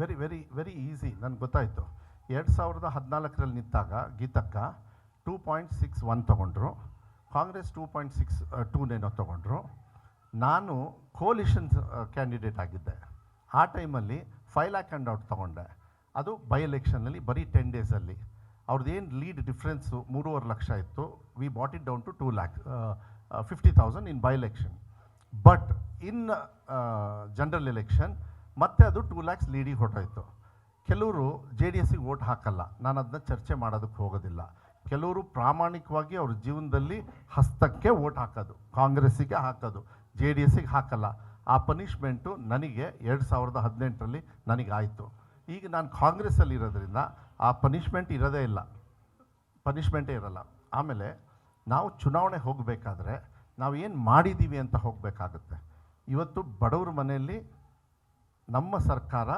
Very very very easy ನನಗೆ ಗೊತ್ತಾಯಿತು. ಎರಡು ಸಾವಿರದ ಹದಿನಾಲ್ಕರಲ್ಲಿ ನಿಂತಾಗ ಗೀತಕ್ಕ ಟೂ ಪಾಯಿಂಟ್ ಸಿಕ್ಸ್ ಒನ್ ತೊಗೊಂಡ್ರು. ಕಾಂಗ್ರೆಸ್ ಟೂ ಪಾಯಿಂಟ್ ಸಿಕ್ಸ್ ಟೂನೇನೋ ತೊಗೊಂಡ್ರು. ನಾನು ಕೋಲಿಷನ್ ಕ್ಯಾಂಡಿಡೇಟ್ ಆಗಿದ್ದೆ. ಆ ಟೈಮಲ್ಲಿ ಫೈವ್ ಲ್ಯಾಕ್ ಆ್ಯಂಡ್ ಔಟ್ ತೊಗೊಂಡೆ. ಅದು ಬೈ ಎಲೆಕ್ಷನಲ್ಲಿ ಬರೀ ಟೆನ್ ಡೇಸಲ್ಲಿ ಅವ್ರದ್ದು ಏನು ಲೀಡ್ ಡಿಫ್ರೆನ್ಸು ಮೂರುವರೆ ಲಕ್ಷ ಇತ್ತು. We bought it down to two lakh fifty thousand in by election but in general election ಮತ್ತೆ ಅದು ಟೂ ಲ್ಯಾಕ್ಸ್ ಲೀಡಿಗೆ ಹೊರಟೋಯ್ತು. ಕೆಲವರು ಜೆ ಡಿ ಎಸ್ಸಿಗೆ ವೋಟ್ ಹಾಕಲ್ಲ. ನಾನು ಅದನ್ನ ಚರ್ಚೆ ಮಾಡೋದಕ್ಕೆ ಹೋಗೋದಿಲ್ಲ. ಕೆಲವರು ಪ್ರಾಮಾಣಿಕವಾಗಿ ಅವ್ರ ಜೀವನದಲ್ಲಿ ಹಸ್ತಕ್ಕೆ ವೋಟ್ ಹಾಕೋದು. ಕಾಂಗ್ರೆಸ್ಸಿಗೆ ಹಾಕೋದು. ಜೆ ಡಿ ಎಸ್ಸಿಗೆ ಹಾಕಲ್ಲ. ಆ ಪನಿಷ್ಮೆಂಟು ನನಗೆ ಎರಡು ಸಾವಿರದ ಹದಿನೆಂಟರಲ್ಲಿ ನನಗಾಯಿತು. ಈಗ ನಾನು ಕಾಂಗ್ರೆಸ್ಸಲ್ಲಿ ಇರೋದ್ರಿಂದ ಆ ಪನಿಷ್ಮೆಂಟ್ ಇರೋದೇ ಇಲ್ಲ. ಪನಿಷ್ಮೆಂಟೇ ಇರಲ್ಲ. ಆಮೇಲೆ ನಾವು ಚುನಾವಣೆ ಹೋಗಬೇಕಾದ್ರೆ ನಾವು ಏನು ಮಾಡಿದ್ದೀವಿ ಅಂತ ಹೋಗಬೇಕಾಗುತ್ತೆ. ಇವತ್ತು ಬಡವ್ರ ಮನೆಯಲ್ಲಿ ನಮ್ಮ ಸರ್ಕಾರ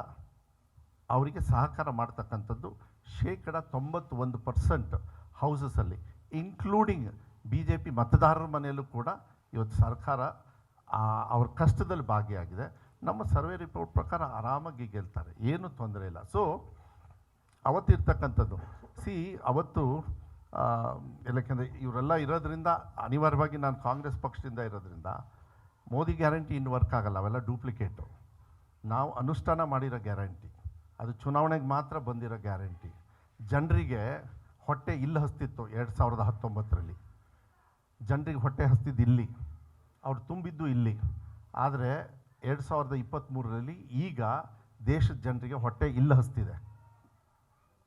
ಅವರಿಗೆ ಸಹಕಾರ ಮಾಡ್ತಕ್ಕಂಥದ್ದು ಶೇಕಡ ತೊಂಬತ್ತೊಂದು ಪರ್ಸೆಂಟ್ ಹೌಸಸಲ್ಲಿ ಇನ್ಕ್ಲೂಡಿಂಗ್ ಬಿ ಜೆ ಪಿ ಮತದಾರರ ಮನೆಯಲ್ಲೂ ಕೂಡ ಇವತ್ತು ಸರ್ಕಾರ ಅವ್ರ ಕಷ್ಟದಲ್ಲಿ ಭಾಗಿಯಾಗಿದೆ. ನಮ್ಮ ಸರ್ವೆ ರಿಪೋರ್ಟ್ ಪ್ರಕಾರ ಆರಾಮಾಗಿ ಗೆಲ್ತಾರೆ, ಏನೂ ತೊಂದರೆ ಇಲ್ಲ. ಸೊ ಅವತ್ತಿರ್ತಕ್ಕಂಥದ್ದು ಸಿ ಅವತ್ತು ಯಾಕೆಂದರೆ ಇವರೆಲ್ಲ ಇರೋದ್ರಿಂದ, ಅನಿವಾರ್ಯವಾಗಿ ನಾನು ಕಾಂಗ್ರೆಸ್ ಪಕ್ಷದಿಂದ ಇರೋದ್ರಿಂದ, ಮೋದಿ ಗ್ಯಾರಂಟಿ ಇನ್ನು ವರ್ಕ್ ಆಗಲ್ಲ, ಅವೆಲ್ಲ ಡೂಪ್ಲಿಕೇಟು ನಾವು ಅನುಷ್ಠಾನ ಮಾಡಿರೋ ಗ್ಯಾರಂಟಿ. ಅದು ಚುನಾವಣೆಗೆ ಮಾತ್ರ ಬಂದಿರೋ ಗ್ಯಾರಂಟಿ. ಜನರಿಗೆ ಹೊಟ್ಟೆ ಇಲ್ಲಿ ಹಸ್ತಿತ್ತು ಎರಡು ಸಾವಿರದ ಹತ್ತೊಂಬತ್ತರಲ್ಲಿ. ಜನರಿಗೆ ಹೊಟ್ಟೆ ಹಸ್ತಿದ್ದು ಇಲ್ಲಿ. ಅವ್ರು ತುಂಬಿದ್ದು ಇಲ್ಲಿ. ಆದರೆ ಎರಡು ಸಾವಿರದ ಇಪ್ಪತ್ತ್ಮೂರರಲ್ಲಿ ಈಗ ದೇಶದ ಜನರಿಗೆ ಹೊಟ್ಟೆ ಇಲ್ಲಿ ಹಸ್ತಿದೆ.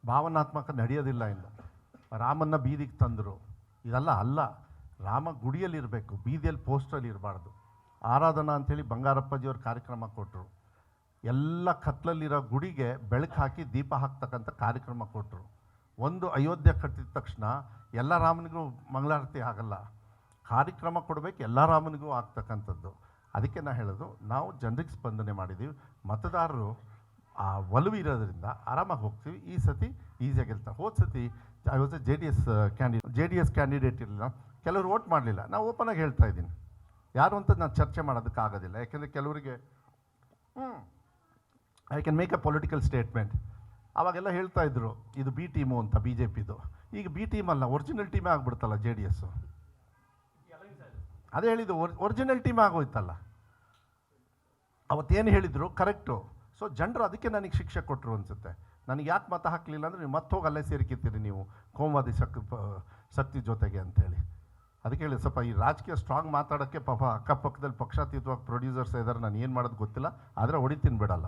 ಭಾವನಾತ್ಮಕ ನಡೆಯೋದಿಲ್ಲ ಇನ್ನು. ರಾಮನ್ನ ಬೀದಿಗೆ ತಂದರು. ಇದೆಲ್ಲ ಅಲ್ಲ. ರಾಮ ಗುಡಿಯಲ್ಲಿರಬೇಕು, ಬೀದಿಯಲ್ಲಿ ಪೋಸ್ಟಲ್ಲಿ ಇರಬಾರ್ದು. ಆರಾಧನಾ ಅಂಥೇಳಿ ಬಂಗಾರಪ್ಪಾಜಿಯವ್ರ ಕಾರ್ಯಕ್ರಮ ಕೊಟ್ಟರು ಎಲ್ಲ ಕತ್ಲಲ್ಲಿರೋ ಗುಡಿಗೆ ಬೆಳಕು ಹಾಕಿ ದೀಪ ಹಾಕ್ತಕ್ಕಂಥ ಕಾರ್ಯಕ್ರಮ ಕೊಟ್ಟರು ಒಂದು ಅಯೋಧ್ಯೆ ಕಟ್ಟಿದ ತಕ್ಷಣ ಎಲ್ಲ ರಾಮನಿಗೂ ಮಂಗಳಾರತಿ ಆಗಲ್ಲ. ಕಾರ್ಯಕ್ರಮ ಕೊಡಬೇಕು ಎಲ್ಲ ರಾಮನಿಗೂ ಆಗ್ತಕ್ಕಂಥದ್ದು. ಅದಕ್ಕೆ ನಾನು ಹೇಳೋದು, ನಾವು ಜನರಿಗೆ ಸ್ಪಂದನೆ ಮಾಡಿದ್ದೀವಿ ಮತದಾರರು ಆ ಒಲವು ಇರೋದ್ರಿಂದ ಆರಾಮಾಗಿ ಹೋಗ್ತೀವಿ. ಈ ಸತಿ ಈಸಿಯಾಗಿ ಇರ್ತಾರೆ ಹೋದ ಸತಿ I J D S candidate J D S candidate ಇರಲಿಲ್ಲ. ಕೆಲವರು ವೋಟ್ ಮಾಡಲಿಲ್ಲ. ನಾವು ಓಪನಾಗಿ ಹೇಳ್ತಾ ಇದ್ದೀನಿ. ಯಾರು ಅಂತ ನಾನು ಚರ್ಚೆ ಮಾಡೋದಕ್ಕಾಗೋದಿಲ್ಲ. ಯಾಕೆಂದರೆ ಕೆಲವರಿಗೆ I can make a political statement ಅವಾಗೆಲ್ಲ ಹೇಳ್ತಾ ಇದ್ರು, ಇದು ಬಿ ಟೀಮು ಅಂತ ಬಿ ಜೆ ಪಿದು ಈಗ ಬಿ ಟೀಮ್ ಅಲ್ಲ ಒರಿಜಿನಲ್ ಟೀಮೇ ಆಗ್ಬಿಡ್ತಲ್ಲ ಜೆ ಡಿ ಎಸ್ಸು ಅದೇ ಹೇಳಿದ್ದು ಒರಿಜಿನಲ್ ಟೀಮ್ ಆಗೋಯ್ತಲ್ಲ. ಅವತ್ತೇನು ಹೇಳಿದ್ರು ಕರೆಕ್ಟು ಸೊ ಜನರು ಅದಕ್ಕೆ ನನಗೆ ಶಿಕ್ಷೆ ಕೊಟ್ಟರು ಅನಿಸುತ್ತೆ. ನನಗೆ ಯಾಕೆ ಮತ ಹಾಕಲಿಲ್ಲ ಅಂದರೆ, ನೀವು ಮತ್ತೆ ಹೋಗಿ ಅಲ್ಲೇ ಸೇರಿಕಿರ್ತೀರಿ ನೀವು, ಕೋಮವಾದಿ ಶಕ್ ಶಕ್ತಿ ಜೊತೆಗೆ ಅಂಥೇಳಿ ಅದಕ್ಕೆ ಹೇಳಿ ಸ್ವಲ್ಪ ಈ ರಾಜಕೀಯ ಸ್ಟ್ರಾಂಗ್ ಮಾತಾಡೋಕ್ಕೆ ಪಾಪ ಅಕ್ಕಪಕ್ಕದಲ್ಲಿ ಪಕ್ಷಾತೀತವಾಗಿ ಪ್ರೊಡ್ಯೂಸರ್ಸ್ ಇದ್ದಾರೆ ನಾನು ಏನು ಮಾಡೋದು ಗೊತ್ತಿಲ್ಲ. ಆದರೆ ಹೊಡಿತೀನಿ ಬಿಡಲ್ಲ.